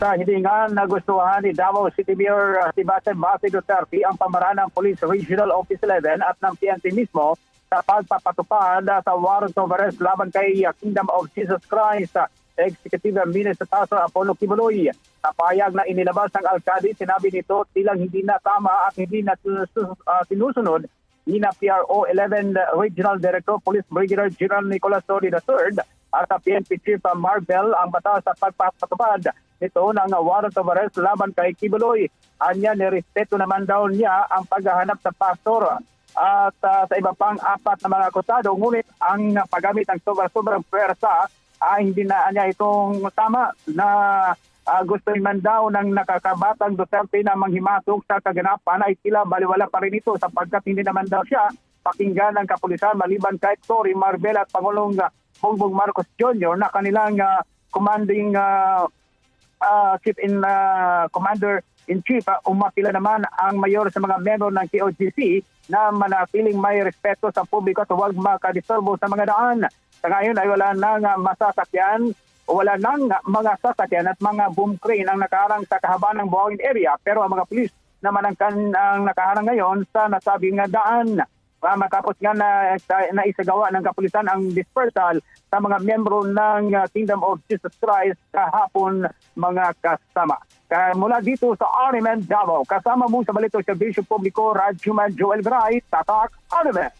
sa hiningan na gustuhan ni Davao City Mayor uh, Sebastian Basi Duterte ang pamaraan ng Police Regional Office 11 at ng PNP mismo sa pagpapatupad uh, sa warrant of arrest laban kay uh, Kingdom of Jesus Christ Executive Minister Pastor Apollo Kibuloy. Sa payag na inilabas ng alkalde, sinabi nito tilang hindi na tama at hindi na sinusunod ni na PRO 11 Regional Director Police Brigadier General Nicolas Tori III at PNP Chief Marvel ang batas sa pagpapatupad nito ng warrant of arrest laban kay Kibuloy. Anya nirespeto naman daw niya ang paghahanap sa pastor at uh, sa iba pang apat na mga akusado. Ngunit ang paggamit ng sobra-sobrang pwersa ay hindi na niya itong tama na uh, gusto man daw ng nakakabatang Duterte na manghimasok sa kaganapan ay tila baliwala pa rin ito sapagkat hindi naman daw siya pakinggan ng kapulisan maliban kay Tory Marbel at Pangulong Bongbong Marcos Jr. na kanilang uh, commanding uh, uh, chief in uh, commander in chief uh, umapila naman ang mayor sa mga membro ng KOGC na manatiling may respeto sa publiko at huwag makadisturbo sa mga daan. Sa ngayon ay wala nang masasakyan wala nang mga sasakyan at mga boom crane ang nakaharang sa kahabaan ng Buhangin area pero ang mga pulis naman ang, kan, ang nakaharang ngayon sa nasabing daan. Uh, matapos nga na, na isagawa ng kapulisan ang dispersal sa mga membro ng uh, Kingdom of Jesus Christ kahapon mga kasama. Kaya mula dito sa RMN Davao, kasama mo sa Balito Servisyo Publiko, Radyo Man Joel Bray, Tatak, RMN.